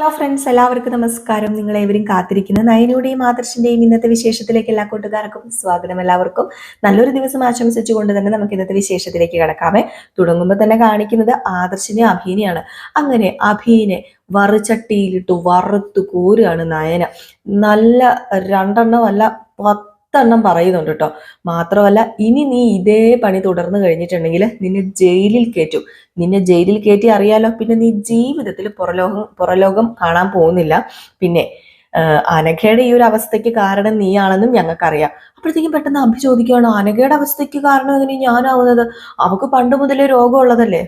Hello friends എല്ലാവർക്കും നമസ്കാരം. നിങ്ങൾ ഏവരും കാത്തിരിക്കുന്ന. നയനയുടെയും ആദർശിന്റെയും ഇന്നത്തെ വിശേഷത്തിലേക്ക് എല്ലാ കൂട്ടുകാർക്കും സ്വാഗതം എല്ലാവർക്കും. നല്ലൊരു ദിവസം ആശംസിച്ചുകൊണ്ട് തന്നെ നമുക്ക് ഇന്നത്തെ വിശേഷത്തിലേക്ക് കിടക്കാമേ. തുടങ്ങുമ്പോൾ തന്നെ കാണിക്കുന്നത് ആദർശിനെ അഭീനെയാണ്. അങ്ങനെ അഭീനെ വറുചട്ടിയിലിട്ട് വറുത്ത് കോരുകയാണ് നയന. നല്ല രണ്ടെണ്ണം അല്ല പത്തെണ്ണം പറയുന്നുണ്ട് കേട്ടോ മാത്രമല്ല ഇനി നീ ഇതേ പണി തുടർന്ന് കഴിഞ്ഞിട്ടുണ്ടെങ്കിൽ നിന്നെ ജയിലിൽ കയറ്റും നിന്നെ ജയിലിൽ കയറ്റി അറിയാലോ പിന്നെ നീ ജീവിതത്തിൽ പുറലോകം പുറലോകം കാണാൻ പോകുന്നില്ല. പിന്നെ അനഘയുടെ ഈ ഒരു അവസ്ഥയ്ക്ക് കാരണം നീയാണെന്നും ഞങ്ങൾക്കറിയാം. അപ്പോഴത്തേക്കും പെട്ടെന്ന് അഭി ചോദിക്കുകയാണ് അനഘയുടെ അവസ്ഥയ്ക്ക് കാരണം എങ്ങനെ ഞാനാവുന്നത്? അവക്ക് പണ്ട് മുതലേ രോഗമുള്ളതല്ലേ?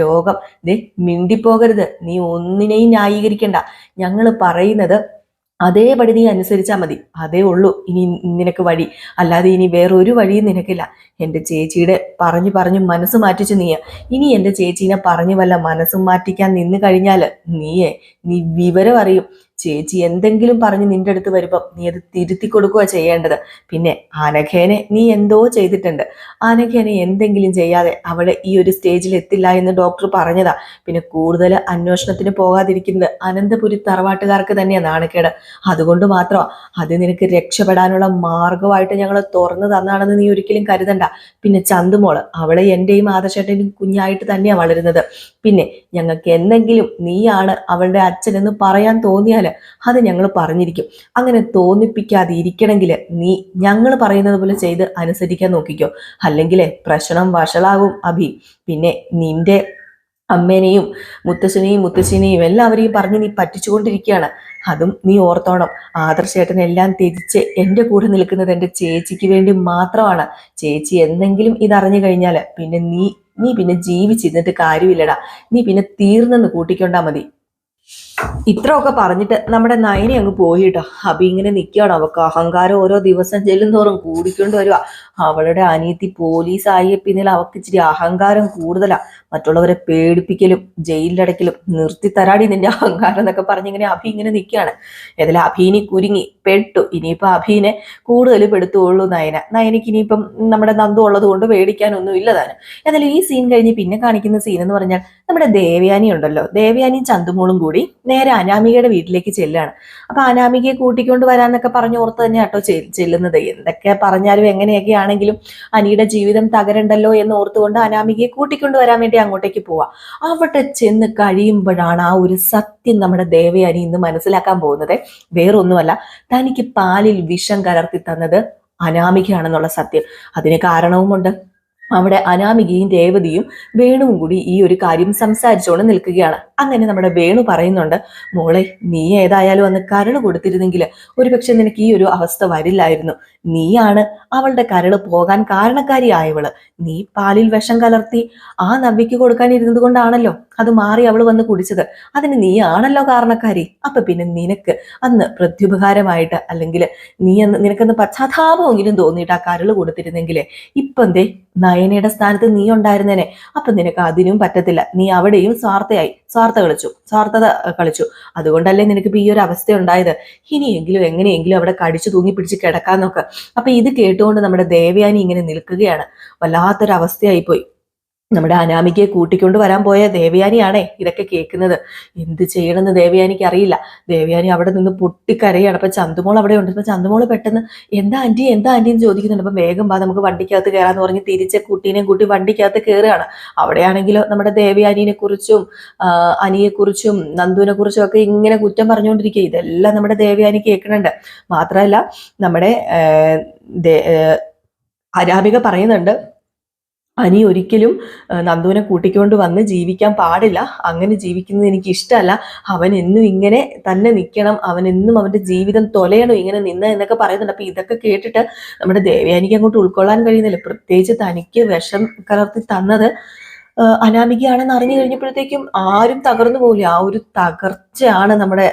രോഗം. ദേ മിണ്ടിപ്പോകരുത്. നീ ഒന്നിനെയും ന്യായീകരിക്കണ്ട. ഞങ്ങൾ പറയുന്നത് അതേപടി നീ അനുസരിച്ചാൽ മതി. അതേ ഉള്ളൂ. ഇനി നിനക്ക് വഴി. അല്ലാതെ ഇനി വേറൊരു വഴിയും നിനക്കില്ല. എന്റെ ചേച്ചിയുടെ പറഞ്ഞു പറഞ്ഞു മനസ്സ് മാറ്റിച്ചു നീയ. ഇനി എന്റെ ചേച്ചീനെ പറഞ്ഞു വല്ല മനസ്സും മാറ്റിക്കാൻ നിന്ന് കഴിഞ്ഞാൽ നീയെ നീ വിവരം അറിയും. ചേച്ചി എന്തെങ്കിലും പറഞ്ഞ് നിന്റെ അടുത്ത് വരുമ്പം നീ അത് തിരുത്തി കൊടുക്കുക ചെയ്യേണ്ടത്. പിന്നെ ആനഖേനെ നീ എന്തോ ചെയ്തിട്ടുണ്ട്. ആനഖേനെ എന്തെങ്കിലും ചെയ്യാതെ അവളെ ഈ ഒരു സ്റ്റേജിൽ എത്തില്ല എന്ന് ഡോക്ടർ പറഞ്ഞതാ. പിന്നെ കൂടുതൽ അന്വേഷണത്തിന് പോകാതിരിക്കുന്നത് അനന്തപുരി തറവാട്ടുകാർക്ക് തന്നെയാണ് നാണക്കേട്. അതുകൊണ്ട് മാത്രമാ അത് നിനക്ക് രക്ഷപ്പെടാനുള്ള മാർഗമായിട്ട് ഞങ്ങൾ തുറന്നു തന്നാണെന്ന് നീ ഒരിക്കലും കരുതണ്ട. പിന്നെ ചന്തുമോൾ അവളെ എന്റെയും ആദർശേട്ടന്റെയും കുഞ്ഞായിട്ട് തന്നെയാണ് വളരുന്നത്. പിന്നെ ഞങ്ങൾക്ക് എന്തെങ്കിലും നീയാണ് അവളുടെ അച്ഛനെന്ന് പറയാൻ തോന്നിയാൽ അത് ഞങ്ങൾ പറഞ്ഞിരിക്കും. അങ്ങനെ തോന്നിപ്പിക്കാതെ ഇരിക്കണമെങ്കിൽ നീ ഞങ്ങൾ പറയുന്നത് പോലെ ചെയ്ത് അനുസരിക്കാൻ നോക്കിക്കോ. അല്ലെങ്കിൽ പ്രശ്നം വഷളാകും അഭി. പിന്നെ നിന്റെ അമ്മേനെയും മുത്തശ്ശനെയും മുത്തശ്ശിനെയും എല്ലാവരെയും പറഞ്ഞ് നീ പറ്റിച്ചുകൊണ്ടിരിക്കുകയാണ്. അതും നീ ഓർത്തോണം. ആദർശേട്ടനെല്ലാം തിരിച്ച് എന്റെ കൂടെ നിൽക്കുന്നത് എന്റെ ചേച്ചിക്ക് വേണ്ടി മാത്രമാണ്. ചേച്ചി എന്തെങ്കിലും ഇതറിഞ്ഞു കഴിഞ്ഞാൽ പിന്നെ നീ നീ പിന്നെ ജീവിച്ചിരുന്നിട്ട് കാര്യമില്ലടാ. നീ പിന്നെ തീർന്നെന്ന് കൂട്ടിക്കൊണ്ടാൽ മതി. ഇത്രയൊക്കെ പറഞ്ഞിട്ട് നമ്മുടെ നയനി അങ്ങ് പോയിട്ടോ അബി ഇങ്ങനെ നിൽക്കുകയാണ് അവൾക്ക് അഹങ്കാരം ഓരോ ദിവസം ചെല്ലും തോറും കൂടിക്കൊണ്ട് വരിക അവളുടെ അനിയത്തി പോലീസായ. പിന്നിൽ അവൾക്ക് ഇച്ചിരി അഹങ്കാരം കൂടുതലാ. മറ്റുള്ളവരെ പേടിപ്പിക്കലും ജയിലിലടക്കലും നിർത്തി തരാടി നിന്റെ അഹങ്കാരം എന്നൊക്കെ പറഞ്ഞിങ്ങനെ അഭി ഇങ്ങനെ നിൽക്കുകയാണ്. ഏതായാലും അഭീനി കുരുങ്ങി പെട്ടു. ഇനിയിപ്പോൾ അഭീനെ കൂടുതൽ പെടുത്തുള്ളൂ നയന. നയനയ്ക്ക് ഇനിയിപ്പം നമ്മുടെ നന്ദു ഉള്ളത് കൊണ്ട് പേടിക്കാനൊന്നും ഇല്ലതാണ് താനും. എന്നാലും ഈ സീൻ കഴിഞ്ഞ് പിന്നെ കാണിക്കുന്ന സീൻ എന്ന് പറഞ്ഞാൽ നമ്മുടെ ദേവയാനി ഉണ്ടല്ലോ. ദേവയാനിയും ചന്തുമോളും കൂടി നേരെ അനാമികയുടെ വീട്ടിലേക്ക് ചെല്ലാണ് അപ്പൊ അനാമികയെ കൂട്ടിക്കൊണ്ട് വരാന്നൊക്കെ പറഞ്ഞ് ഓർത്ത് തന്നെ കേട്ടോ ചെല്ലുന്നത്. എന്തൊക്കെ പറഞ്ഞാലും എങ്ങനെയൊക്കെ ആണെങ്കിലും അനിയുടെ ജീവിതം തകരണ്ടല്ലോ എന്ന് ഓർത്തുകൊണ്ട് അനാമികയെ കൂട്ടിക്കൊണ്ട് വരാൻ വേണ്ടി അങ്ങോട്ടേക്ക് പോവാ. അവിടെ ചെന്ന് കഴിയുമ്പോഴാണ് ആ ഒരു സത്യം നമ്മുടെ ദേവയാനി ഇന്ന് മനസ്സിലാക്കാൻ പോകുന്നത്. വേറൊന്നുമല്ല തനിക്ക് പാലിൽ വിഷം കലർത്തി തന്നത് അനാമികയാണെന്നുള്ള സത്യം. അതിന് കാരണവുമുണ്ട്. അവിടെ അനാമികയും രേവതിയും വേണുവും കൂടി ഈ ഒരു കാര്യം സംസാരിച്ചുകൊണ്ട് നിൽക്കുകയാണ്. അങ്ങനെ നമ്മുടെ വേണു പറയുന്നുണ്ട് മോളെ നീ ഏതായാലും അന്ന് കരൾ കൊടുത്തിരുന്നെങ്കിൽ ഒരുപക്ഷെ നിനക്ക് ഈ ഒരു അവസ്ഥ വരില്ലായിരുന്നു. നീയാണ് അവളുടെ കരൾ പോകാൻ കാരണക്കാരിയായവൾ. നീ പാലിൽ വിഷം കലർത്തി ആ നവ്യക്ക് കൊടുക്കാൻ ഇരുന്നത് കൊണ്ടാണല്ലോ അത് മാറി അവൾ വന്ന് കുടിച്ചത്. അതിന് നീ ആണല്ലോ കാരണക്കാരി. അപ്പൊ പിന്നെ നിനക്ക് അന്ന് പ്രത്യുപകാരമായിട്ട് അല്ലെങ്കിൽ നീ അന്ന് നിനക്കന്ന് പശ്ചാത്താപമെങ്കിലും തോന്നിയിട്ട് ആ കരൾ കൊടുത്തിരുന്നെങ്കിലേ ഇപ്പം നയനയുടെ സ്ഥാനത്ത് നീ ഉണ്ടായിരുന്നേനെ. അപ്പൊ നിനക്ക് അതിനും പറ്റത്തില്ല. നീ അവിടെയും സ്വാർത്ഥയായി. സ്വാർത്ഥ കളിച്ചു. സ്വാർത്ഥത കളിച്ചു. അതുകൊണ്ടല്ലേ നിനക്ക് ഇപ്പൊ ഈ ഒരു അവസ്ഥ ഉണ്ടായത്? ഇനിയെങ്കിലും എങ്ങനെയെങ്കിലും അവിടെ കടിച്ചു തൂങ്ങി പിടിച്ച് കിടക്കാൻ നോക്ക്. അപ്പൊ ഇത് കേട്ടുകൊണ്ട് നമ്മുടെ ദേവയാനി ഇങ്ങനെ നിൽക്കുകയാണ്. വല്ലാത്തൊരവസ്ഥയായിപ്പോയി. നമ്മുടെ അനാമികയെ കൂട്ടിക്കൊണ്ട് വരാൻ പോയ ദേവയാനിയാണേ ഇതൊക്കെ കേൾക്കുന്നത്. എന്ത് ചെയ്യണമെന്ന് ദേവയാനിക്ക് അറിയില്ല. ദേവയാനി അവിടെ നിന്ന് പൊട്ടിക്കരയാണ്. അപ്പൊ ചന്തുമോൾ അവിടെ ഉണ്ട്. അപ്പൊ ചന്തുമോൾ പെട്ടെന്ന് എന്താ ആന്റി? എന്താ ആന്റി? എന്ന് ചോദിക്കുന്നുണ്ട്. അപ്പൊ വേഗം വാ നമുക്ക് വണ്ടിക്കകത്ത് കയറാന്ന് പറഞ്ഞ് തിരിച്ച് കുട്ടീനെയും കൂട്ടി വണ്ടിക്കകത്ത് കയറുകയാണ്. അവിടെയാണെങ്കിലോ നമ്മുടെ ദേവയാനിനെ കുറിച്ചും അനിയെ കുറിച്ചും നന്ദുവിനെ കുറിച്ചും ഒക്കെ ഇങ്ങനെ കുറ്റം പറഞ്ഞുകൊണ്ടിരിക്കുക. ഇതെല്ലാം നമ്മുടെ ദേവയാനി കേൾക്കുന്നുണ്ട്. മാത്രമല്ല നമ്മുടെ അരാമിക പറയുന്നുണ്ട് അനി ഒരിക്കലും നന്ദുവിനെ കൂട്ടിക്കൊണ്ട് വന്ന് ജീവിക്കാൻ പാടില്ല. അങ്ങനെ ജീവിക്കുന്നത് എനിക്ക് ഇഷ്ടമല്ല. അവൻ എന്നും ഇങ്ങനെ തന്നെ നിൽക്കണം. അവൻ എന്നും അവന്റെ ജീവിതം തൊലയണം ഇങ്ങനെ നിന്ന് എന്നൊക്കെ പറയുന്നുണ്ട്. അപ്പോൾ ഇതൊക്കെ കേട്ടിട്ട് നമ്മുടെ ദേവയാനിക്ക് അങ്ങോട്ട് ഉൾക്കൊള്ളാൻ കഴിയുന്നില്ല. പ്രത്യേകിച്ച് തനിക്ക് വിഷം കലർത്തി തന്നത് അനാമികയാണെന്ന് അറിഞ്ഞു കഴിഞ്ഞപ്പോഴത്തേക്കും ആരും തകർന്നു പോകില്ല ആ ഒരു തകർച്ചയാണ് നമ്മുടെ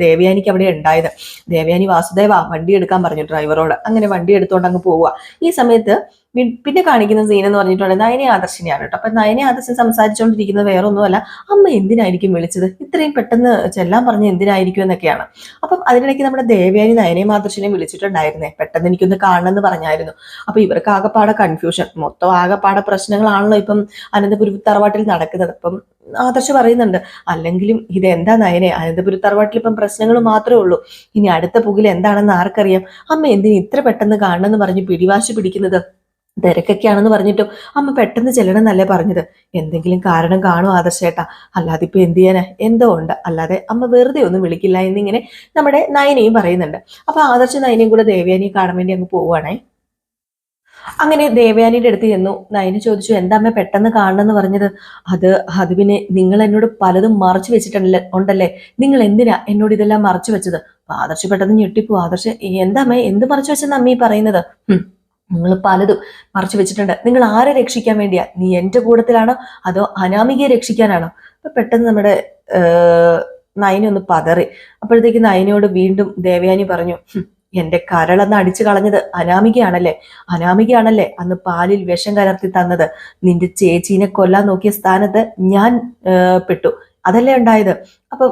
ദേവയാനിക്ക് അവിടെ ഉണ്ടായത്. ദേവയാനി വാസുദേവ വണ്ടി എടുക്കാൻ പറഞ്ഞു ഡ്രൈവറോട്. അങ്ങനെ വണ്ടി എടുത്തുകൊണ്ട് അങ്ങ് പോവുക. ഈ സമയത്ത് പിന്നെ കാണിക്കുന്ന സീൻ എന്ന് പറഞ്ഞിട്ടുണ്ടെങ്കിൽ നയനെ ആദർശിനെയാണ് കേട്ടോ. അപ്പൊ നയനെ ആദർശൻ സംസാരിച്ചുകൊണ്ടിരിക്കുന്നത് വേറെ ഒന്നുമല്ല അമ്മ എന്തിനായിരിക്കും വിളിച്ചത്? ഇത്രയും പെട്ടെന്ന് ചെല്ലാൻ പറഞ്ഞ് എന്തിനായിരിക്കും എന്നൊക്കെയാണ്. അപ്പം അതിനിടയ്ക്ക് നമ്മുടെ ദേവയാനി നയനെയും ആദർശനെയും വിളിച്ചിട്ടുണ്ടായിരുന്നേ. പെട്ടെന്ന് എനിക്കൊന്ന് കാണണമെന്ന് പറഞ്ഞായിരുന്നു. അപ്പൊ ഇവർക്ക് ആകെപ്പാടെ കൺഫ്യൂഷൻ മൊത്തം ആകെപ്പാടെ പ്രശ്നങ്ങളാണല്ലോ ഇപ്പം അനന്തപുരി തറവാട്ടിൽ നടക്കുന്നത്. അപ്പം ആദർശ് പറയുന്നുണ്ട് അല്ലെങ്കിലും ഇത് എന്താ നയനെ? അനന്തപുരി തറവാട്ടിൽ ഇപ്പം പ്രശ്നങ്ങൾ മാത്രമേ ഉള്ളൂ. ഇനി അടുത്ത പുകിൽ എന്താണെന്ന് ആർക്കറിയാം? അമ്മ എന്തിന് ഇത്ര പെട്ടെന്ന് കാണണമെന്ന് പറഞ്ഞ് പിടിവാശി പിടിക്കുന്നത്? തിരക്കൊക്കെയാണെന്ന് പറഞ്ഞിട്ടും അമ്മ പെട്ടെന്ന് ചെല്ലണമെന്നല്ലേ പറഞ്ഞത്? എന്തെങ്കിലും കാരണം കാണും ആദർശേട്ടാ. അല്ലാതെ ഇപ്പൊ എന്ത് ചെയ്യാനാ? എന്തോ ഉണ്ട്. അല്ലാതെ അമ്മ വെറുതെ ഒന്നും വിളിക്കില്ല എന്നിങ്ങനെ നമ്മുടെ നയനയും പറയുന്നുണ്ട്. അപ്പൊ ആദർശ നയനയും കൂടെ ദേവയാനിയെ കാണാൻ വേണ്ടി അങ്ങ് പോവുകയാണേ അങ്ങനെ ദേവയാനിയുടെ അടുത്ത് ചെന്നു. നയന ചോദിച്ചു എന്താ അമ്മ പെട്ടെന്ന് കാണണമെന്ന് പറഞ്ഞത്? അത് അത് പിന്നെ നിങ്ങൾ എന്നോട് പലതും മറച്ചു വെച്ചിട്ടുണ്ടല്ലേ ഉണ്ടല്ലേ? നിങ്ങൾ എന്തിനാ എന്നോട് ഇതെല്ലാം മറച്ചു വെച്ചത്? ആദർശ് പെട്ടെന്ന് ഞെട്ടിപ്പോ. ആദർശ് എന്താ അമ്മ? എന്ത് മറച്ചു വെച്ചെന്ന് അമ്മ ഈ പറയുന്നത് നിങ്ങൾ പലതും മറച്ചു വെച്ചിട്ടുണ്ട്. നിങ്ങൾ ആരെ രക്ഷിക്കാൻ വേണ്ടിയാ? നീ എന്റെ കൂടത്തിലാണോ അതോ അനാമികയെ രക്ഷിക്കാനാണോ? അപ്പൊ പെട്ടെന്ന് നമ്മുടെ നയനി ഒന്ന് പതറി. അപ്പോഴത്തേക്ക് നയനിയോട് വീണ്ടും ദേവയാനി പറഞ്ഞു "ഹും, എന്റെ കരളെന്ന് അടിച്ചു കളഞ്ഞത് അനാമികയാണല്ലേ? അനാമികയാണല്ലേ അന്ന് പാലിൽ വിഷം കലർത്തി തന്നത്. നിന്റെ ചേച്ചീനെ കൊല്ലാൻ നോക്കിയ സ്ഥാനത്ത് ഞാൻ പെട്ടു. അതല്ലേ ഉണ്ടായത്? അപ്പം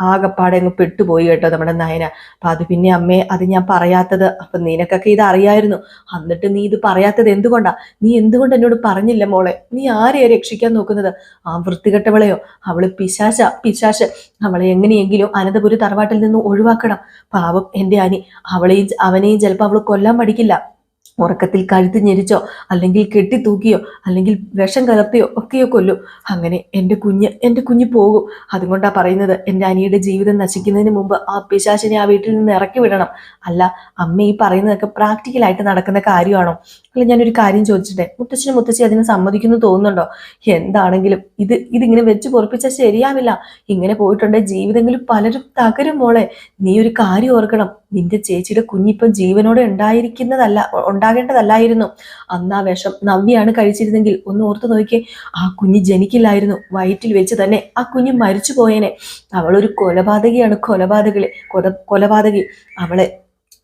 ആകപ്പാടെ അങ്ങ് പെട്ടുപോയി കേട്ടോ നമ്മുടെ നയന. അപ്പൊ അത് പിന്നെ അമ്മേ അത് ഞാൻ പറയാത്തത്. അപ്പൊ നിനക്കൊക്കെ ഇത് അറിയായിരുന്നു. എന്നിട്ട് നീ ഇത് പറയാത്തത് എന്തുകൊണ്ടാ? നീ എന്തുകൊണ്ട് എന്നോട് പറഞ്ഞില്ല മോളെ? നീ ആരെയാ രക്ഷിക്കാൻ നോക്കുന്നത്? ആ വൃത്തികെട്ടവളെയോ? അവൾ പിശാശ പിശാശ്. അവളെ എങ്ങനെയെങ്കിലും അനന്തപുരി തറവാട്ടിൽ നിന്ന് ഒഴിവാക്കണം. പാവം എന്റെ അനി. അവളെയും അവനെയും ചിലപ്പോൾ അവൾ കൊല്ലാൻ പഠിക്കില്ല ഉറക്കത്തിൽ കഴുത്ത് ഞെരിച്ചോ അല്ലെങ്കിൽ കെട്ടിത്തൂക്കിയോ അല്ലെങ്കിൽ വിഷം കലർത്തിയോ ഒക്കെയോ കൊല്ലും. അങ്ങനെ എന്റെ കുഞ്ഞ് എന്റെ കുഞ്ഞ് പോകും. അതുകൊണ്ടാണ് പറയുന്നത് എന്റെ അനിയുടെ ജീവിതം നശിക്കുന്നതിന് മുമ്പ് ആ പിശാശിനെ ആ വീട്ടിൽ നിന്ന് ഇറക്കി വിടണം. അല്ല അമ്മ ഈ പറയുന്നതൊക്കെ പ്രാക്ടിക്കലായിട്ട് നടക്കുന്ന കാര്യമാണോ? അല്ല ഞാനൊരു കാര്യം ചോദിച്ചിട്ടെ മുത്തച്ഛനും മുത്തച്ഛി അതിനെ സമ്മതിക്കുന്നു തോന്നുന്നുണ്ടോ? എന്താണെങ്കിലും ഇത് ഇതിങ്ങനെ വെച്ച് പൊറപ്പിച്ചാൽ ശരിയാവില്ല. ഇങ്ങനെ പോയിട്ടുണ്ടെങ്കിൽ ജീവിതങ്ങളിൽ പലരും തകരും മോളെ. നീ ഒരു കാര്യം ഓർക്കണം നിന്റെ ചേച്ചിയുടെ കുഞ്ഞിപ്പം ജീവനോടെ ഉണ്ടായിരിക്കുന്നതല്ല ഉണ്ടാകേണ്ടതല്ലായിരുന്നു. അന്ന് ആ വിഷം നവ്യാണ് കഴിച്ചിരുന്നെങ്കിൽ ഒന്ന് ഓർത്തു നോക്കിയേ ആ കുഞ്ഞ് ജനിക്കില്ലായിരുന്നു വയറ്റിൽ വെച്ച് തന്നെ ആ കുഞ്ഞ് മരിച്ചു പോയേനെ അവളൊരു കൊലപാതകിയാണ് കൊലപാതകളെ കൊല കൊലപാതകി. അവളെ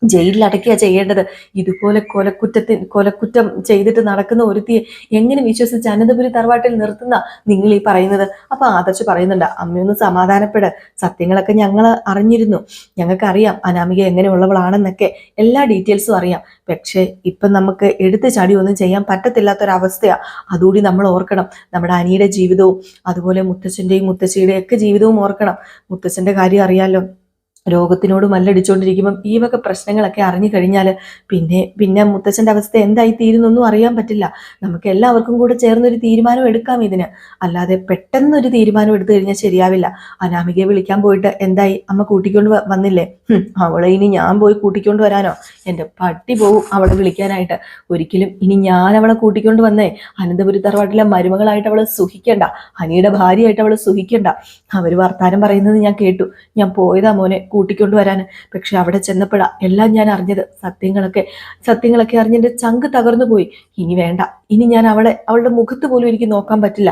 ജയിലിൽ അടയ്ക്കുക ചെയ്യേണ്ടത്. ഇതുപോലെ കൊലക്കുറ്റത്തിൽ കൊലക്കുറ്റം ചെയ്തിട്ട് നടക്കുന്ന ഒരുത്തിയെ എങ്ങനെ വിശ്വസിച്ച് അനന്തപുരി തറവാട്ടിൽ നിർത്തുന്ന നിങ്ങൾ ഈ പറയുന്നത്? അപ്പൊ ആദർശ് പറയുന്നുണ്ട് അമ്മയൊന്ന് സമാധാനപ്പെട്. സത്യങ്ങളൊക്കെ ഞങ്ങൾ അറിഞ്ഞിരുന്നു. ഞങ്ങൾക്കറിയാം അനാമിക എങ്ങനെയുള്ളവളാണെന്നൊക്കെ. എല്ലാ ഡീറ്റെയിൽസും അറിയാം. പക്ഷേ ഇപ്പം നമുക്ക് എടുത്തു ചാടി ഒന്നും ചെയ്യാൻ പറ്റത്തില്ലാത്തൊരവസ്ഥയാണ് അതുകൂടി നമ്മൾ ഓർക്കണം. നമ്മുടെ അനിയുടെ ജീവിതവും അതുപോലെ മുത്തച്ഛന്റെയും മുത്തശ്ശിയുടെയും ഒക്കെ ജീവിതവും ഓർക്കണം. മുത്തച്ഛന്റെ കാര്യം അറിയാലോ. രോഗത്തിനോട് മല്ലടിച്ചുകൊണ്ടിരിക്കുമ്പം ഈ വക പ്രശ്നങ്ങളൊക്കെ അറിഞ്ഞു കഴിഞ്ഞാൽ പിന്നെ പിന്നെ മുത്തച്ഛന്റെ അവസ്ഥ എന്തായി തീരുന്നൊന്നും അറിയാൻ പറ്റില്ല. നമുക്ക് എല്ലാവർക്കും കൂടെ ചേർന്നൊരു തീരുമാനം എടുക്കാം ഇതിന്. അല്ലാതെ പെട്ടെന്നൊരു തീരുമാനം എടുത്തു കഴിഞ്ഞാൽ ശരിയാവില്ല. അനാമികയെ വിളിക്കാൻ പോയിട്ട് എന്തായി? അമ്മ കൂട്ടിക്കൊണ്ട് വന്നില്ലേ? അവളെ ഇനി ഞാൻ പോയി കൂട്ടിക്കൊണ്ട് വരാനോ? എന്റെ പട്ടി പോവും അവളെ വിളിക്കാനായിട്ട്. ഒരിക്കലും ഇനി ഞാൻ അവളെ കൂട്ടിക്കൊണ്ട് വന്നേ. അനന്തപുരി തറവാട്ടിലെ മരുമകളായിട്ട് അവളെ സുഖിക്കണ്ട. അനിയുടെ ഭാര്യയായിട്ട് അവളെ സുഖിക്കണ്ട. അവർ വർത്താനം പറയുന്നത് ഞാൻ കേട്ടു. ഞാൻ പോയതാ മോനെ. കൂട്ടിക്കൊണ്ട് വരാൻ പക്ഷെ അവിടെ ചെന്നപ്പോഴാ എല്ലാം ഞാൻ അറിഞ്ഞത്. സത്യങ്ങളൊക്കെ സത്യങ്ങളൊക്കെ അറിഞ്ഞ് എന്റെ ചങ്ക് തകർന്നു പോയി ഇനി വേണ്ട. ഇനി ഞാൻ അവളെ അവളുടെ മുഖത്ത് പോലും എനിക്ക് നോക്കാൻ പറ്റില്ല.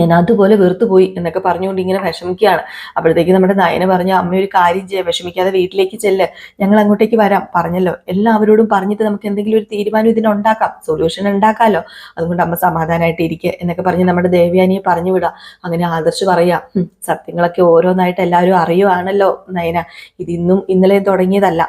ഞാൻ അതുപോലെ വെറുത്തുപോയി എന്നൊക്കെ പറഞ്ഞുകൊണ്ട് ഇങ്ങനെ വിഷമിക്കുകയാണ്. അപ്പോഴത്തേക്ക് നമ്മുടെ നയന പറഞ്ഞു അമ്മ ഒരു കാര്യം ചെയ്യാം. വിഷമിക്കാതെ വീട്ടിലേക്ക് ചെല്ല്. ഞങ്ങൾ അങ്ങോട്ടേക്ക് വരാം. പറഞ്ഞല്ലോ. എല്ലാവരോടും പറഞ്ഞിട്ട് നമുക്ക് എന്തെങ്കിലും ഒരു തീരുമാനം ഇതിനുണ്ടാക്കാം സൊല്യൂഷൻ ഉണ്ടാക്കാമല്ലോ അതുകൊണ്ട് അമ്മ സമാധാനമായിട്ട് ഇരിക്കുക എന്നൊക്കെ പറഞ്ഞ് നമ്മുടെ ദേവ്യാനിയെ പറഞ്ഞു വിടാം. അങ്ങനെ ആദർശ് പറയാം സത്യങ്ങളൊക്കെ ഓരോന്നായിട്ട് എല്ലാവരും അറിയുവാണല്ലോ നയന. ഇതിന്നും ഇന്നും ഇന്നലെയും തുടങ്ങിയതല്ല.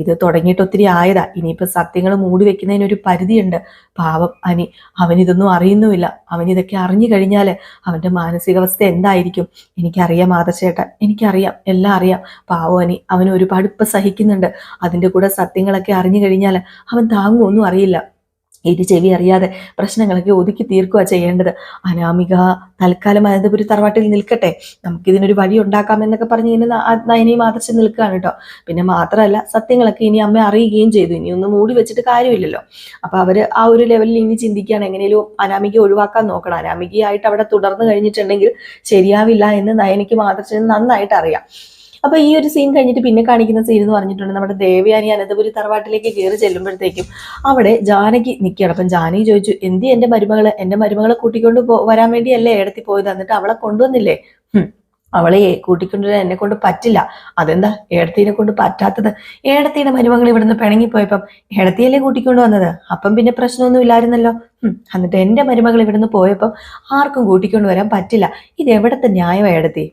ഇത് തുടങ്ങിയിട്ട് ഒത്തിരി ആയതാ. ഇനിയിപ്പോൾ സത്യങ്ങൾ മൂടി വെക്കുന്നതിന് ഒരു പരിധിയുണ്ട്. പാവം അനി. അവനിതൊന്നും അറിയുന്നുമില്ല. അവൻ ഇതൊക്കെ അറിഞ്ഞു കഴിഞ്ഞാൽ അവന്റെ മാനസികാവസ്ഥ എന്തായിരിക്കും? എനിക്കറിയാം ആദർശേട്ടൻ എനിക്കറിയാം. എല്ലാം അറിയാം. പാവം അനി. അവൻ ഒരുപാട് ഇപ്പൊ സഹിക്കുന്നുണ്ട്. അതിന്റെ കൂടെ സത്യങ്ങളൊക്കെ അറിഞ്ഞു കഴിഞ്ഞാൽ അവൻ താങ്ങുമൊന്നും അറിയില്ല. ഇരു ചെവി അറിയാതെ പ്രശ്നങ്ങളൊക്കെ ഒതുക്കി തീർക്കുക ചെയ്യേണ്ടത്. അനാമിക തൽക്കാലം അനന്തപുരി തറവാട്ടിൽ നിൽക്കട്ടെ. നമുക്കിതിനൊരു വഴി ഉണ്ടാക്കാമെന്നൊക്കെ പറഞ്ഞ് ഇനി നയനയും ആദർശം നിൽക്കുകയാണ് കേട്ടോ. പിന്നെ മാത്രമല്ല സത്യങ്ങളൊക്കെ ഇനി അമ്മ അറിയുകയും ചെയ്തു. ഇനി ഒന്ന് മൂടി വെച്ചിട്ട് കാര്യമില്ലല്ലോ. അപ്പൊ അവർ ആ ഒരു ലെവലിൽ ഇനി ചിന്തിക്കുകയാണ്. എങ്ങനെയും അനാമിക ഒഴിവാക്കാൻ നോക്കണം. അനാമികയായിട്ട് അവിടെ തുടർന്ന് കഴിഞ്ഞിട്ടുണ്ടെങ്കിൽ ശരിയാവില്ല എന്ന് നയനയ്ക്ക് ആദർശം നന്നായിട്ട് അറിയാം. അപ്പൊ ഈ ഒരു സീൻ കഴിഞ്ഞിട്ട് പിന്നെ കാണിക്കുന്ന സീൻ എന്ന് പറഞ്ഞിട്ടുണ്ട് നമ്മുടെ ദേവയാനി അനന്തപുരി തറവാട്ടിലേക്ക് കയറി ചെല്ലുമ്പോഴത്തേക്കും അവിടെ ജാനകി നിൽക്കുകയാണ് അപ്പം ജാനകി ചോദിച്ചു എന്തി എന്റെ മരുമകളെ എന്റെ മരുമകളെ കൂട്ടിക്കൊണ്ട് വരാൻ വേണ്ടിയല്ലേ ഏടത്തി പോയത്? എന്നിട്ട് അവളെ കൊണ്ടുവന്നില്ലേ. അവളെ കൂട്ടിക്കൊണ്ടുവരാൻ എന്നെ കൊണ്ട് പറ്റില്ല. അതെന്താ? ഏടത്തീനെ കൊണ്ട് പറ്റാത്തത്. ഏടത്തീടെ മരുമകൾ ഇവിടുന്ന് പിണങ്ങിപ്പോയപ്പം ഏടത്തിയല്ലേ കൂട്ടിക്കൊണ്ട് വന്നത്? അപ്പം പിന്നെ പ്രശ്നമൊന്നും ഇല്ലായിരുന്നല്ലോ. എന്നിട്ട് എന്റെ മരുമകൾ ഇവിടുന്ന് പോയപ്പം ആർക്കും കൂട്ടിക്കൊണ്ട് വരാൻ പറ്റില്ല. ഇത് എവിടത്തെ ന്യായം ഏടത്തി?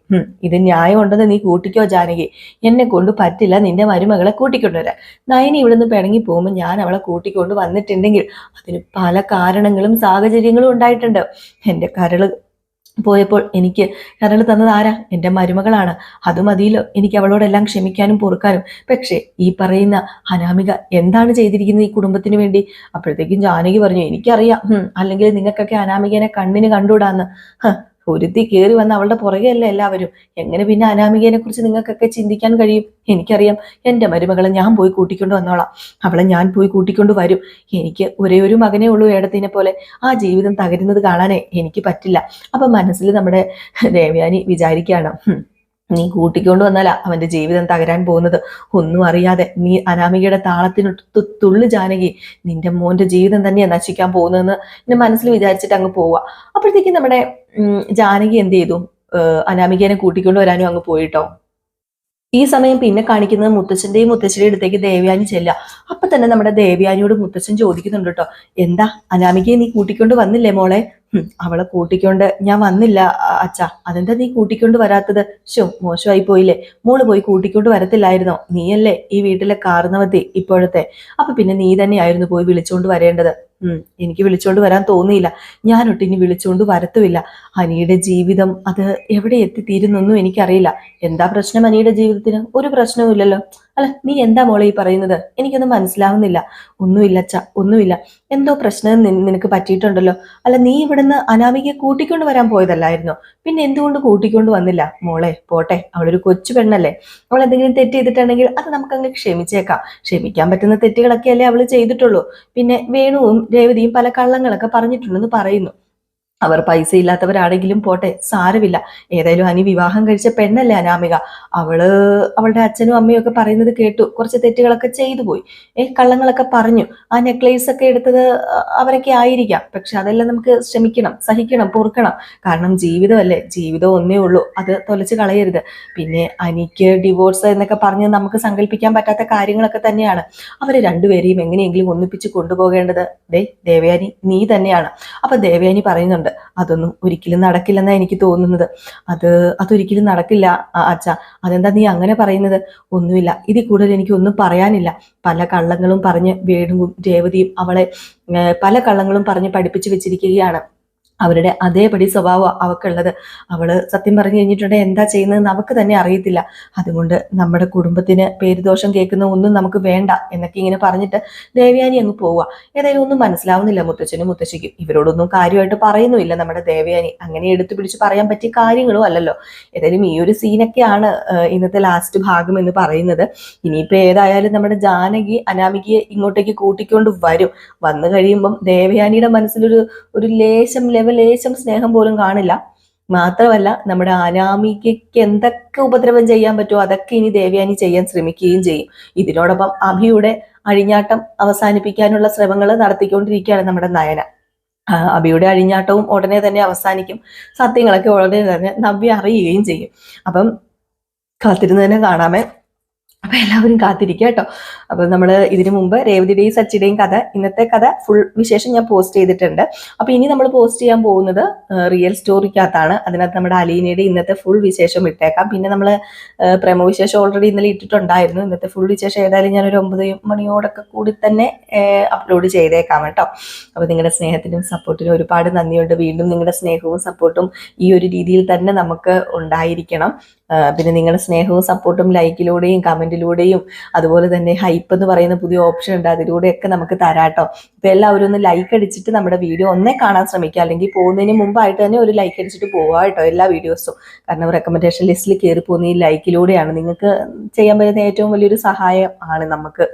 ഇത് ന്യായം ഉണ്ടെന്ന് നീ കൂട്ടിക്കോ ജാനകി. എന്നെ കൊണ്ട് പറ്റില്ല നിന്റെ മരുമകളെ കൂട്ടിക്കൊണ്ടുവരാൻ നയനി ഇവിടുന്ന് പിണങ്ങി പോകുമ്പോൾ ഞാൻ അവളെ കൂട്ടിക്കൊണ്ട് വന്നിട്ടുണ്ടെങ്കിൽ അതിന് പല കാരണങ്ങളും സാഹചര്യങ്ങളും ഉണ്ടായിട്ടുണ്ട്. എന്റെ കരൾ പോയപ്പോൾ എനിക്ക് കരൾ തന്നത് ആരാ? എന്റെ മരുമകളാണ്. അത് മതിയല്ലോ. എനിക്ക് അവളോടെല്ലാം ക്ഷമിക്കാനും പൊറുക്കാനും. പക്ഷേ ഈ പറയുന്ന അനാമിക എന്താണ് ചെയ്തിരിക്കുന്നത് ഈ കുടുംബത്തിന് വേണ്ടി? അപ്പോഴത്തേക്കും ജാനകി പറഞ്ഞു എനിക്കറിയാം. അല്ലെങ്കിൽ നിങ്ങൾക്കൊക്കെ അനാമികനെ കണ്ണിന് കണ്ടുകൂടാന്ന്. ഒരുത്തി കയറി വന്ന് അവളുടെ പുറകെയല്ല എല്ലാവരും? എങ്ങനെ പിന്നെ അനാമികയെ കുറിച്ച് നിങ്ങൾക്കൊക്കെ ചിന്തിക്കാൻ കഴിയും? എനിക്കറിയാം എന്റെ മരുമകളെ ഞാൻ പോയി കൂട്ടിക്കൊണ്ട് വന്നോളാം. അവളെ ഞാൻ പോയി കൂട്ടിക്കൊണ്ട് വരും. എനിക്ക് ഒരേ ഒരു മകനേ ഉള്ളൂ ഏടത്തിനെ പോലെ. ആ ജീവിതം തകരുന്നത് കാണാനേ എനിക്ക് പറ്റില്ല. അപ്പൊ മനസ്സിൽ നമ്മുടെ ദേവയാനി വിചാരിക്കുകയാണ് നീ കൂട്ടിക്കൊണ്ട് വന്നാലാ അവന്റെ ജീവിതം തകരാൻ പോകുന്നത്. ഒന്നും അറിയാതെ നീ അനാമികയുടെ താളത്തിന് തു- തുള്ളു ജാനകി. നിന്റെ മോന്റെ ജീവിതം തന്നെയാ നശിക്കാൻ പോകുന്നതെന്ന് എന്റെ മനസ്സിൽ വിചാരിച്ചിട്ട് അങ്ങ് പോവുക അപ്പോഴത്തേക്കും നമ്മുടെ ജാനകി എന്ത് ചെയ്തു? അനാമികേനെ കൂട്ടിക്കൊണ്ട് വരാനും അങ്ങ് പോയിട്ടോ? ഈ സമയം പിന്നെ കാണിക്കുന്നത് മുത്തച്ഛന്റെയും മുത്തശ്ശിയുടെ അടുത്തേക്ക് ദേവ്യാനി ചെല്ല അപ്പൊ തന്നെ നമ്മുടെ ദേവ്യാനിയോട് മുത്തച്ഛൻ ചോദിക്കുന്നുണ്ട് കേട്ടോ. എന്താ അനാമികയെ നീ കൂട്ടിക്കൊണ്ട് വന്നില്ലേ മോളെ? അവളെ കൂട്ടിക്കൊണ്ട് ഞാൻ വന്നില്ല അച്ഛാ. അതെന്താ നീ കൂട്ടിക്കൊണ്ട് വരാത്തത്? ശോ മോശമായി പോയില്ലേ. മോൾ പോയി കൂട്ടിക്കൊണ്ട് വരത്തില്ലായിരുന്നോ? നീയല്ലേ ഈ വീട്ടിലെ കാർന്നവത്തി ഇപ്പോഴത്തെ? അപ്പൊ പിന്നെ നീ തന്നെയായിരുന്നു പോയി വിളിച്ചോണ്ട് വരേണ്ടത്. ഉം എനിക്ക് വിളിച്ചോണ്ട് വരാൻ തോന്നിയില്ല. ഞാനൊട്ട് ഇനി വിളിച്ചോണ്ട് വരത്തുമില്ല. അനിയുടെ ജീവിതം അത് എവിടെ എത്തിത്തീരുന്നൊന്നും എനിക്കറിയില്ല. എന്താ പ്രശ്നം അനിയുടെ ജീവിതത്തിന്? ഒരു പ്രശ്നവും ഇല്ലല്ലോ അല്ല നീ എന്താ മോളെ ഈ പറയുന്നത്? എനിക്കൊന്നും മനസ്സിലാവുന്നില്ല. ഒന്നുമില്ല അച്ഛ ഒന്നുമില്ല. എന്തോ പ്രശ്നം നിനക്ക് പറ്റിയിട്ടുണ്ടല്ലോ. അല്ല നീ ഇവിടുന്ന് അനാമികയെ കൂട്ടിക്കൊണ്ട് വരാൻ പോയതല്ലായിരുന്നോ? പിന്നെ എന്തുകൊണ്ട് കൂട്ടിക്കൊണ്ട് വന്നില്ല? മോളെ പോട്ടെ. അവളൊരു കൊച്ചു പെണ്ണല്ലേ. അവൾ എന്തെങ്കിലും തെറ്റ് ചെയ്തിട്ടുണ്ടെങ്കിൽ അത് നമുക്കങ്ങ് ക്ഷമിച്ചേക്കാം. ക്ഷമിക്കാൻ പറ്റുന്ന തെറ്റുകളൊക്കെ അല്ലേ അവൾ ചെയ്തിട്ടുള്ളൂ. പിന്നെ വേണുവും രേവതിയും പല കള്ളങ്ങളൊക്കെ പറഞ്ഞിട്ടുണ്ടെന്ന് പറയുന്നു. അവർ പൈസ ഇല്ലാത്തവരാണെങ്കിലും പോട്ടെ സാരമില്ല. ഏതായാലും അനി വിവാഹം കഴിച്ച പെണ്ണല്ലേ അനാമിക. അവൾ അവളുടെ അച്ഛനും അമ്മയും ഒക്കെ പറയുന്നത് കേട്ടു. കുറച്ച് തെറ്റുകളൊക്കെ ചെയ്തു പോയി. ഏ കള്ളങ്ങളൊക്കെ പറഞ്ഞു. ആ നെക്ലേസ് ഒക്കെ എടുത്തത് അവരൊക്കെ ആയിരിക്കാം. പക്ഷെ അതെല്ലാം നമുക്ക് ശ്രമിക്കണം സഹിക്കണം പൊറുക്കണം. കാരണം ജീവിതമല്ലേ. ജീവിതം ഒന്നേ ഉള്ളൂ. അത് തൊലച്ച് കളയരുത്. പിന്നെ അനിക്ക് ഡിവോഴ്സ് എന്നൊക്കെ പറഞ്ഞ് നമുക്ക് സങ്കല്പിക്കാൻ പറ്റാത്ത കാര്യങ്ങളൊക്കെ തന്നെയാണ്. അവർ രണ്ടുപേരെയും എങ്ങനെയെങ്കിലും ഒന്നിപ്പിച്ച് കൊണ്ടുപോകേണ്ടത്? ദേ ദേവയാനി നീ തന്നെയാണ്. അപ്പൊ ദേവയാനി പറയുന്നുണ്ട് അതൊന്നും ഒരിക്കലും നടക്കില്ലെന്നാ എനിക്ക് തോന്നുന്നത്. അത് അതൊരിക്കലും നടക്കില്ല അച്ഛാ. അതെന്താ നീ അങ്ങനെ പറയുന്നത്? ഒന്നുമില്ല. ഇതിൽ കൂടുതൽ എനിക്ക് ഒന്നും പറയാനില്ല. പല കള്ളങ്ങളും പറഞ്ഞ് വേണുവും രേവതിയും അവളെ പല കള്ളങ്ങളും പറഞ്ഞ് പഠിപ്പിച്ചു വെച്ചിരിക്കുകയാണ്. അവരുടെ അതേപടി സ്വഭാവം അവക്കുള്ളത്. അവൾ സത്യം പറഞ്ഞു കഴിഞ്ഞിട്ടുണ്ടെങ്കിൽ എന്താ ചെയ്യുന്നതെന്ന് അവക്ക് തന്നെ അറിയത്തില്ല. അതുകൊണ്ട് നമ്മുടെ കുടുംബത്തിന് പേരുദോഷം കേൾക്കുന്ന ഒന്നും നമുക്ക് വേണ്ട എന്നൊക്കെ ഇങ്ങനെ പറഞ്ഞിട്ട് ദേവയാനി അങ്ങ് പോവുക. ഏതായാലും ഒന്നും മനസ്സിലാവുന്നില്ല മുത്തച്ഛനും മുത്തശ്ശിക്കും. ഇവരോടൊന്നും കാര്യമായിട്ട് പറയുന്നുമില്ല നമ്മുടെ ദേവയാനി. അങ്ങനെ എടുത്തു പിടിച്ച് പറയാൻ പറ്റിയ കാര്യങ്ങളും അല്ലല്ലോ. ഏതായാലും ഈ ഒരു സീനൊക്കെയാണ് ഇന്നത്തെ ലാസ്റ്റ് ഭാഗം എന്ന് പറയുന്നത്. ഇനിയിപ്പോ ഏതായാലും നമ്മുടെ ജാനകി അനാമികയെ ഇങ്ങോട്ടേക്ക് കൂട്ടിക്കൊണ്ട് വരും. വന്നു കഴിയുമ്പം ദേവയാനിയുടെ മനസ്സിലൊരു ഒരു ലേശം ലെവലേശം സ്നേഹം പോലും കാണില്ല. മാത്രമല്ല നമ്മുടെ അനാമികയ്ക്ക് എന്തൊക്കെ ഉപദ്രവം ചെയ്യാൻ പറ്റുമോ അതൊക്കെ ഇനി ദേവയാനി ചെയ്യാൻ ശ്രമിക്കുകയും ചെയ്യും. ഇതിനോടൊപ്പം അഭിയുടെ അഴിഞ്ഞാട്ടം അവസാനിപ്പിക്കാനുള്ള ശ്രമങ്ങൾ നടത്തിക്കൊണ്ടിരിക്കുകയാണ് നമ്മുടെ നയന. അഭിയുടെ അഴിഞ്ഞാട്ടവും ഉടനെ തന്നെ അവസാനിക്കും. സത്യങ്ങളൊക്കെ ഉടനെ തന്നെ നവ്യ അറിയുകയും ചെയ്യും. അപ്പം കാത്തിരുന്ന് തന്നെ കാണാമേ. അപ്പൊ എല്ലാവരും കാത്തിരിക്കുക കേട്ടോ. അപ്പൊ നമ്മൾ ഇതിനു മുമ്പ് രേവതിയുടെയും സച്ചിയുടെയും കഥ ഇന്നത്തെ കഥ ഫുൾ വിശേഷം ഞാൻ പോസ്റ്റ് ചെയ്തിട്ടുണ്ട്. അപ്പൊ ഇനി നമ്മൾ പോസ്റ്റ് ചെയ്യാൻ പോകുന്നത് റിയൽ സ്റ്റോറിക്കകത്താണ് അതിനകത്ത് നമ്മുടെ അലീനയുടെ ഇന്നത്തെ ഫുൾ വിശേഷം ഇട്ടേക്കാം. പിന്നെ നമ്മൾ പ്രേമ വിശേഷം ഓൾറെഡി ഇന്നലെ ഇട്ടിട്ടുണ്ടായിരുന്നു. ഇന്നത്തെ ഫുൾ വിശേഷം ഏതായാലും ഞാൻ ഒരു ഒമ്പത് മണിയോടൊക്കെ കൂടി തന്നെ അപ്ലോഡ് ചെയ്തേക്കാം കേട്ടോ. അപ്പൊ നിങ്ങളുടെ സ്നേഹത്തിനും സപ്പോർട്ടിനും ഒരുപാട് നന്ദിയുണ്ട്. വീണ്ടും നിങ്ങളുടെ സ്നേഹവും സപ്പോർട്ടും ഈ ഒരു രീതിയിൽ തന്നെ നമുക്ക് ഉണ്ടായിരിക്കണം. പിന്നെ നിങ്ങളുടെ സ്നേഹവും സപ്പോർട്ടും ലൈക്കിലൂടെയും കമന്റിലൂടെയും അതുപോലെ തന്നെ ഹൈപ്പ് എന്ന് പറയുന്ന പുതിയ ഓപ്ഷൻ ഉണ്ട്. അതിലൂടെയൊക്കെ നമുക്ക് തരാട്ടോ. ഇപ്പൊ എല്ലാവരും ഒന്ന് ലൈക്ക് അടിച്ചിട്ട് നമ്മുടെ വീഡിയോ ഒന്നേ കാണാൻ ശ്രമിക്കുക. അല്ലെങ്കിൽ പോകുന്നതിന് മുമ്പായിട്ട് തന്നെ ഒരു ലൈക്ക് അടിച്ചിട്ട് പോവുക കേട്ടോ എല്ലാ വീഡിയോസും കാരണം റെക്കമെൻഡേഷൻ ലിസ്റ്റിൽ കയറി പോകുന്ന ഈ ലൈക്കിലൂടെയാണ് നിങ്ങൾക്ക് ചെയ്യാൻ പറ്റുന്ന ഏറ്റവും വലിയൊരു സഹായം ആണ് നമുക്ക്.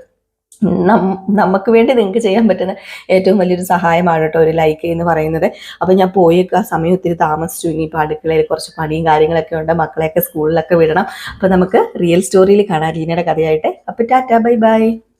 നമുക്ക് വേണ്ടി നിങ്ങൾക്ക് ചെയ്യാൻ പറ്റുന്ന ഏറ്റവും വലിയൊരു സഹായമാണ് കേട്ടോ ഒരു ലൈക്ക് എന്ന് പറയുന്നത്. അപ്പോൾ ഞാൻ പോയേക്ക് ആ സമയം ഒത്തിരി താമസിച്ചു. ഇനിയിപ്പോൾ അടുക്കളയിൽ കുറച്ച് പണിയും കാര്യങ്ങളൊക്കെ ഉണ്ട്. മക്കളെയൊക്കെ സ്കൂളിലൊക്കെ വിടണം. അപ്പോൾ നമുക്ക് റിയൽ സ്റ്റോറിയിൽ കാണാം. ലീനയുടെ കഥയായിട്ട്. അപ്പോൾ ടാറ്റ ബൈ ബൈ.